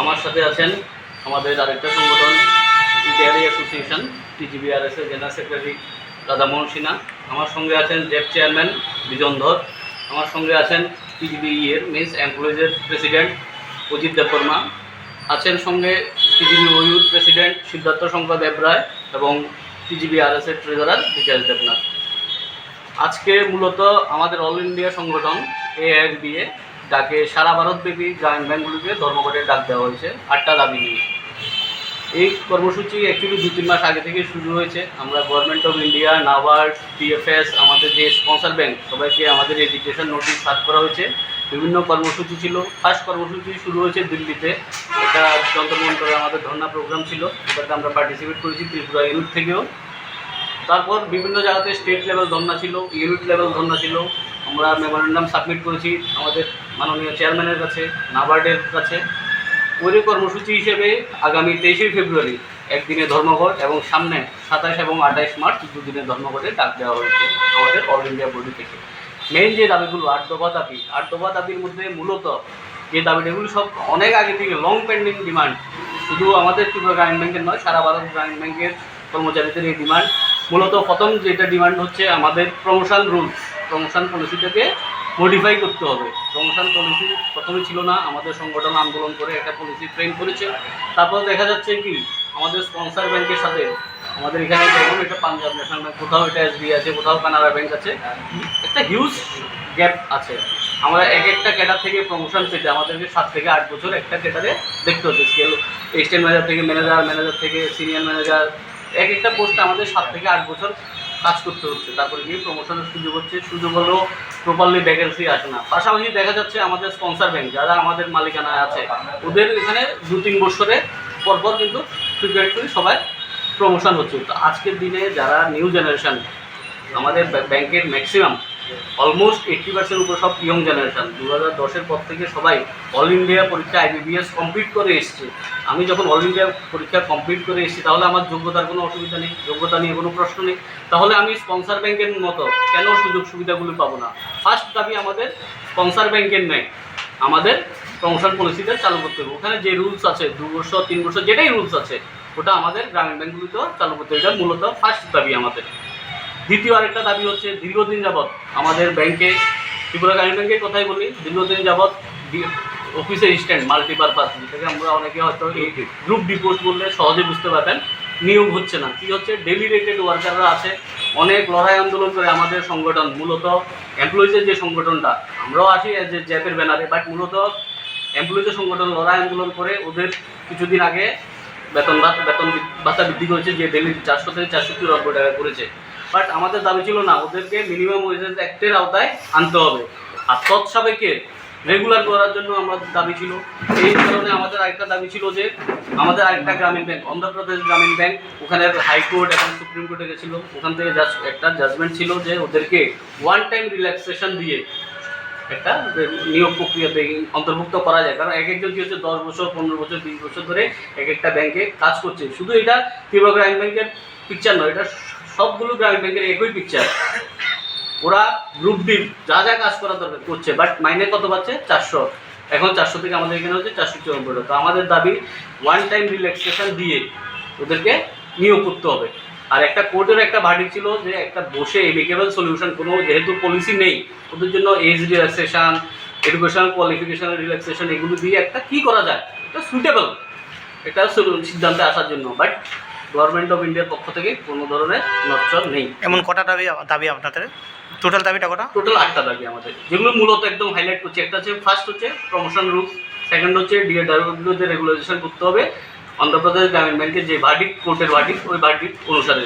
আমার সাথে আছেন আমাদের আরেকটা সংগঠন ডেয়ারি অ্যাসোসিয়েশন টিজিবিআরএস এর জেনারেল সেক্রেটারি রাধামোহন সিনহা। আমার সঙ্গে আছেন জেপ চেয়ারম্যান বিজন ধর। আমার সঙ্গে আছেন টিজিবিই এর মিস এমপ্লয়িজের প্রেসিডেন্ট অজিত দেববর্মা। আছেন সঙ্গে টিজিবি ওয়ুর প্রেসিডেন্ট সিদ্ধার্থ শঙ্কর দেবরায় এবং টিজিবিআরএস এর ট্রেজারার বিকাশ দেবনাথ। আজকে মূলত আমাদের অল ইন্ডিয়া সংগঠন এআইএসবিএ যাকে সারা ভারতব্যাপী গ্রামীণ ব্যাংকগুলিকে ধর্মঘটের ডাক দেওয়া হয়েছে, আটটা দাবি নিয়ে। এই কর্মসূচি অ্যাকচুয়ালি দু তিন মাস আগে থেকে শুরু হয়েছে। আমরা government of India NABARD TFS আমাদের যে স্পন্সর ব্যাংক সবাইকে আমাদের এডুকেশন নোটিশ পাস করা হয়েছে। বিভিন্ন কর্মসূচি ছিল। ফার্স্ট কর্মসূচি শুরু হয়েছে দিল্লিতে। একটা যন্ত্রমন্ত্রে আমাদের ধর্ণা প্রোগ্রাম ছিল। এটাতে আমরা পার্টিসিপেট করেছি ত্রিপুরা ইউনিট থেকেও। তারপর বিভিন্ন জায়গাতে স্টেট লেভেল ধর্না ছিল ইউনিট লেভেল ধর্না ছিল। আমরা মেমোরেন্ডাম সাবমিট করেছি আমাদের মাননীয় চেয়ারম্যানের কাছে নাবার্ডের কাছে। ওই কর্মসূচি হিসেবে আগামী তেইশে ফেব্রুয়ারি একদিনে ধর্মঘট এবং সামনে সাতাশ এবং আঠাইশ মার্চ দুদিনের ধর্মঘটে ডাক দেওয়া হয়েছে আমাদের অল ইন্ডিয়া বডি থেকে। মেইন যে দাবিগুলো, আট দফা দাবি, আট দফা দাবির মধ্যে মূলত যে দাবিটা এগুলো সব অনেক আগে থেকে লং পেন্ডিং ডিমান্ড শুধু আমাদের ত্রিপুরা গ্রামীণ ব্যাংকের নয়, সারা ভারত গ্রামীণ ব্যাংকের কর্মচারীদের এই ডিমান্ড মূলত প্রথম যেটা ডিমান্ড হচ্ছে আমাদের প্রমোশন রুলস প্রমোশন পলিসিটাকে মডিফাই করতে হবে। প্রমোশন পলিসি প্রথমে ছিল না, আমাদের সংগঠন আন্দোলন করে একটা পলিসি ট্রেন করেছে। তারপর দেখা যাচ্ছে কি, আমাদের স্পন্সার ব্যাংকের সাথে, আমাদের এখানে যেমন এটা পাঞ্জাব ন্যাশনাল ব্যাংক কোথাও এটা এসবি আছে, কোথাও কানাড়া ব্যাংক আছে, একটা হিউজ গ্যাপ আছে। আমরা এক একটা ক্যাডার থেকে প্রমোশন পেতে, আমাদেরকে সাত থেকে আট বছর একটা ক্যাডারে দেখতে হচ্ছে। স্কেল এক্সটেন্ট ম্যানেজার থেকে ম্যানেজার ম্যানেজার থেকে সিনিয়র ম্যানেজার এক একটা পোস্টে আমাদের সাত থেকে আট বছর কাজ করতে হচ্ছে, তারপরে গিয়ে প্রমোশনের সুযোগ হচ্ছে, সুযোগ হলেও প্রপারলি ভ্যাকেন্সি আসে না। পাশাপাশি দেখা যাচ্ছে আমাদের স্পন্সার ব্যাংক যারা আমাদের মালিকানায় আছে, ওদের এখানে দু তিন বছরে পরপর কিন্তু ফ্রিকুয়েন্টলি সবাই প্রমোশন হচ্ছে। তো আজকের দিনে যারা নিউ জেনারেশান আমাদের ব্য- ব্যাংকের ম্যাক্সিমাম অলমোস্ট এইট্টি পার্সেন্ট উপর সব ইয়ং জেনারেশন দু হাজার দশের পর থেকে সবাই অল ইন্ডিয়া পরীক্ষা আইবিবিএস কমপ্লিট করে এসছে। আমি যখন অল ইন্ডিয়া পরীক্ষা কমপ্লিট করে এসেছি, তাহলে আমার যোগ্যতার কোনো অসুবিধা নেই। যোগ্যতা নিয়ে কোনো প্রশ্ন নেই। তাহলে আমি স্পন্সর ব্যাংকের মতো কেন সুযোগ সুবিধাগুলো পাবো না? ফার্স্ট দাবি আমাদের স্পন্সর ব্যাংকের নেই। আমাদের প্রমোশন পলিসিটা চালু করতে হবে। ওখানে যে রুলস আছে, দু বছর, তিন বছর, যেটাই রুলস আছে, ওটা আমাদের গ্রামীণ ব্যাংকগুলিতেও চালু করতে হবে। এটা মূলত ফার্স্ট দাবি আমাদের। দ্বিতীয় আরেকটা দাবি হচ্ছে দীর্ঘদিন যাবৎ আমাদের ব্যাংকে ত্রিপুরা গ্রামীণ ব্যাংকের কথাই বলি দীর্ঘদিন যাবৎ অফিসের স্ট্যান্ড মাল্টিপারপাস যেটাকে আমরা অনেকে হয়তো এই গ্রুপ ডিপোস্ট বললে সহজে বুঝতে পারবেন নিয়োগ হচ্ছে না। কি হচ্ছে? ডেলি রেটেড ওয়ার্কাররা আছে অনেক লড়াই আন্দোলন করে আমাদের সংগঠন মূলত এমপ্লয়িজের যে সংগঠনটা আমরাও আসি এজ এ জ্যাপের ব্যানারে বাট মূলত এমপ্লয়িজের সংগঠন লড়াই আন্দোলন করে ওদের কিছুদিন আগে বেতন বেতন ভাতা বৃদ্ধি করেছে যে ডেলি চারশো থেকে চারশো চুরানব্বই টাকা করেছে। বাট আমাদের দাবি ছিল না, ওদেরকে মিনিমাম ওয়েজেস অ্যাক্টের আওতায় আনতে হবে। আর তৎসাবেকে রেগুলার করার জন্য আমাদের দাবি ছিল। এই কারণে আমাদের আরেকটা দাবি ছিল যে, আমাদের আরেকটা গ্রামীণ ব্যাংক অন্ধ্রপ্রদেশ গ্রামীণ ব্যাংক ওখানে হাইকোর্ট এবং সুপ্রিম কোর্টে গেছিল। ওখান থেকে একটা জাজমেন্ট ছিল যে, ওদেরকে ওয়ান টাইম রিল্যাক্সেশন দিয়ে একটা নিয়োগ প্রক্রিয়াতে অন্তর্ভুক্ত করা যায়। কারণ এক একজন কি হচ্ছে দশ বছর, পনেরো বছর, বিশ বছর ধরে এক একটা ব্যাংকে কাজ করছে। শুধু এটা ত্রিপুরা গ্রামীণ ব্যাংকের পিকচার নয়, এটা সবগুলো গ্রামীণ ব্যাংকের একই পিকচার ওরা গ্রুপ ডি যা যা কাজ করা দরকার করছে বাট মাইনে কত পাচ্ছে? চারশো। এখন চারশো থেকে আমাদের এখানে হচ্ছে চারশো চুরানব্বই তো আমাদের দাবি ওয়ান টাইম রিল্যাক্সেশন দিয়ে ওদেরকে নিয়োগ করতে হবে। আর একটা কোর্টের একটা ভার্ডিক ছিল যে একটা বসে এমিকেবল সলিউশন কোনো যেহেতু পলিসি নেই, ওদের জন্য age relaxation educational qualification relaxation এগুলো দিয়ে একটা কি করা যায়? এটা সুইটেবল এটা সিদ্ধান্তে আসার জন্য। বাট গভর্নমেন্ট অফ ইন্ডিয়ার পক্ষ থেকে কোনো ধরনের নচ্চর নেই। এমন কটা দাবি দাবি আপনাদের? টোটাল দাবিটা কটা? টোটাল আটটা দাবি আমাদের। যেগুলো মূলত একদম হাইলাইট করছি। একটা হচ্ছে ফার্স্ট হচ্ছে প্রমোশন রুলস সেকেন্ড হচ্ছে ডিএডাব্লিউতে রেগুলেশন করতে হবে। অন্ধ্রপ্রদেশ গ্রামীণ ব্যাংকের যে ভার্ডিক কোর্টের ভার্ডিক ওই ভার্ডিক অনুসারে।